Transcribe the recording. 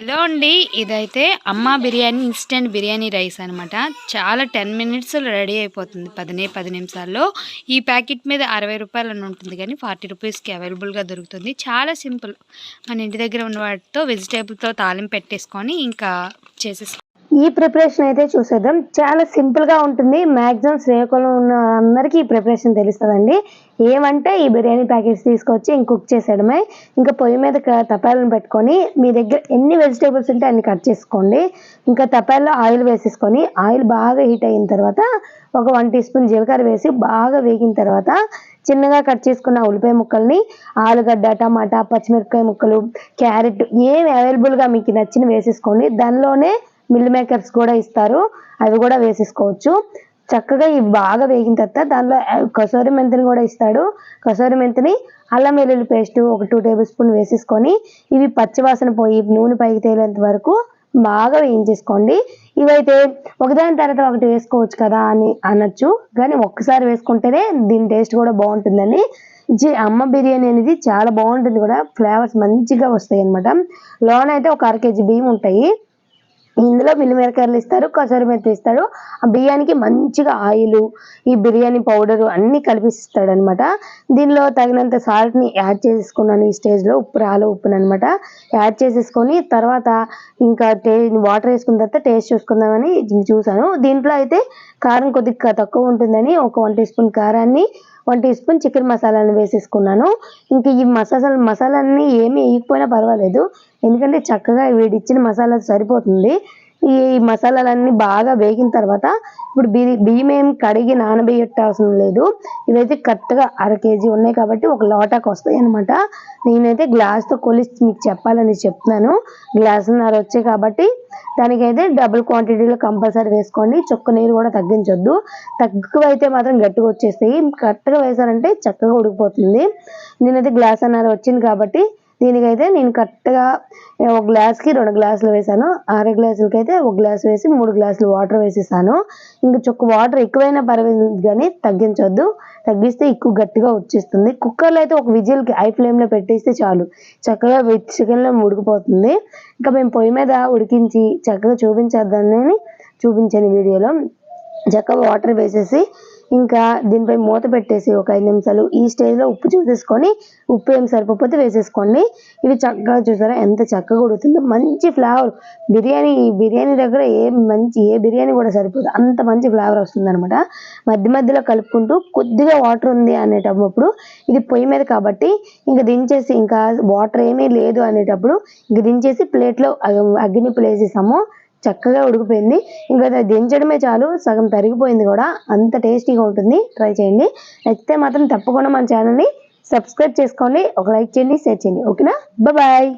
Hello అండి ఇదైతే అమ్మ బిర్యానీ ఇన్స్టెంట్ బిర్యానీ రైస్ అనమాట చాలా టెన్ మినిట్స్ రెడీ అయిపోతుంది పదినే పది నిమిషాల్లో. ఈ ప్యాకెట్ మీద అరవై రూపాయలు అని ఉంటుంది కానీ ఫార్టీ రూపీస్కి అవైలబుల్గా దొరుకుతుంది. చాలా సింపుల్. మన ఇంటి దగ్గర ఉన్న వాటితో వెజిటేబుల్తో తాలింపు పెట్టేసుకొని ఇంకా చేసేసుకో ఈ ప్రిపరేషన్ అయితే చూసేద్దాం. చాలా సింపుల్గా ఉంటుంది. మ్యాక్సిమం శ్రీకాకుళం ఉన్న అందరికీ ఈ ప్రిపరేషన్ తెలుస్తుందండి. ఏమంటే ఈ బిర్యానీ ప్యాకెట్స్ తీసుకొచ్చి ఇంక కుక్ చేసేయడమే. ఇంకా పొయ్యి మీద క- తపాలను పెట్టుకొని మీ దగ్గర ఎన్ని వెజిటేబుల్స్ ఉంటే అన్ని కట్ చేసుకోండి. ఇంకా తపాల్లో ఆయిల్ వేసేసుకొని ఆయిల్ బాగా హీట్ అయిన తర్వాత ఒక వన్ టీ స్పూన్ జీలకర్ర వేసి బాగా వేగిన తర్వాత చిన్నగా కట్ చేసుకున్న ఉల్లిపాయ ముక్కల్ని ఆలుగడ్డ టమాటా పచ్చిమిరపకాయ ముక్కలు క్యారెట్ ఏమి అవైలబుల్గా మీకు నచ్చిన వేసేసుకోండి. దానిలోనే మిల్ మేకర్స్ కూడా ఇస్తారు. అవి కూడా వేసేసుకోవచ్చు. చక్కగా ఇవి బాగా వేగిన తర్వాత దానిలో కసూరి మెంతిని కూడా ఇస్తాడు. కసూరి మెంతిని అల్లం వెల్లుల్లి పేస్ట్ ఒక టూ టేబుల్ స్పూన్ వేసేసుకొని ఇవి పచ్చివాసన పోయి నూనె పైకి తేలేంత వరకు బాగా వేయించేసుకోండి. ఇవైతే ఒకదాని తర్వాత ఒకటి వేసుకోవచ్చు కదా అని అనొచ్చు. కానీ ఒక్కసారి వేసుకుంటేనే దీని టేస్ట్ కూడా బాగుంటుందని. జీ అమ్మ బిర్యానీ అనేది చాలా బాగుంటుంది కూడా. ఫ్లేవర్స్ మంచిగా వస్తాయి అనమాట లోన అయితే ఒక అర కేజీ బియ్యం ఉంటాయి. ఇందులో మిల్లిమిరకాయలు ఇస్తారు కసూరి మెత్తి ఇస్తారు. ఆ బియ్యానికి మంచిగా ఆయిల్ ఈ బిర్యానీ పౌడర్ అన్నీ కలిపిస్తాడు అనమాట దీనిలో తగినంత సాల్ట్ని యాడ్ చేసేసుకున్నాను ఈ స్టేజ్లో ఉప్పు రాలు ఉప్పుని అనమాట యాడ్ చేసేసుకొని తర్వాత ఇంకా టే వాటర్ వేసుకున్న తర్వాత టేస్ట్ చూసుకుందామని చూసాను. దీంట్లో అయితే కారం కొద్దిగా తక్కువ ఉంటుందని ఒక వన్ టీ స్పూన్ కారాన్ని వన్ టీ స్పూన్ చికెన్ మసాలాను వేసేసుకున్నాను. ఇంక ఈ మసాలా మసాలాన్ని ఏమీ వేయకపోయినా పర్వాలేదు. ఎందుకంటే చక్కగా వీడిచ్చిన మసాలా సరిపోతుంది. ఈ మసాలాలన్నీ బాగా వేగిన తర్వాత ఇప్పుడు బియ్య బియ్యం ఏం కడిగి నానబెట్టవసరం లేదు. ఇవైతే కరెక్ట్గా అర కేజీ ఉన్నాయి కాబట్టి ఒక లోటాకు వస్తాయి అనమాట నేనైతే గ్లాస్తో కొలిసి మీకు చెప్పాలని చెప్తున్నాను. గ్లాసున్నర వచ్చాయి కాబట్టి దానికైతే డబుల్ క్వాంటిటీలో కంపల్సరీ వేసుకోండి. చుక్క నీరు కూడా తగ్గించొద్దు. తక్కువ అయితే మాత్రం గట్టిగా వచ్చేస్తాయి. కరెక్ట్గా వేసారంటే చక్కగా ఉడికిపోతుంది. నేనైతే గ్లాస్ అన్నర వచ్చింది కాబట్టి దీనికైతే నేను కరెక్ట్గా ఒక గ్లాస్కి రెండు గ్లాసులు వేసాను. అర గ్లాసులకి అయితే ఒక గ్లాస్ వేసి మూడు గ్లాసులు వాటర్ వేసేసాను. ఇంకా చొక్క వాటర్ ఎక్కువైనా పర్వాలేదు కానీ తగ్గించొద్దు. తగ్గిస్తే ఎక్కువ గట్టిగా వచ్చేస్తుంది. కుక్కర్లో అయితే ఒక విజిల్కి హై ఫ్లేమ్లో పెట్టేస్తే చాలు. చక్కగా చికెన్లో ఉడికిపోతుంది ఇంకా మేము పొయ్యి మీద ఉడికించి చక్కగా చూపించేద్దామని చూపించాను వీడియోలో. చక్కగా వాటర్ వేసేసి ఇంకా దీనిపై మూత పెట్టేసి ఒక ఐదు నిమిషాలు ఈ స్టేజ్లో ఉప్పు చూసేసుకొని ఉప్పు ఏం సరిపోతే వేసేసుకోండి. ఇవి చక్కగా చూసారా ఎంత చక్కగా ఉడుతుందో మంచి ఫ్లేవర్. బిర్యానీ బిర్యానీ దగ్గర ఏ మంచి ఏ బిర్యానీ కూడా సరిపోదు. అంత మంచి ఫ్లేవర్ వస్తుంది అనమాట మధ్య మధ్యలో కలుపుకుంటూ కొద్దిగా వాటర్ ఉంది అనేటప్పుడు ఇది పొయ్యి మీద కాబట్టి ఇంకా దించేసి ఇంకా వాటర్ ఏమీ లేదు అనేటప్పుడు ఇంక దించేసి ప్లేట్లో అగ్ని ప్లేసేసాము. చక్కగా ఉడికిపోయింది. ఇంకా దించడమే చాలు సగం తరిగిపోయింది కూడా. అంత టేస్టీగా ఉంటుంది. ట్రై చేయండి. నచ్చితే మాత్రం తప్పకుండా మన ఛానల్ని సబ్స్క్రైబ్ చేసుకోండి. ఒక లైక్ చేయండి షేర్ చేయండి. ఓకేనా? బాయ్.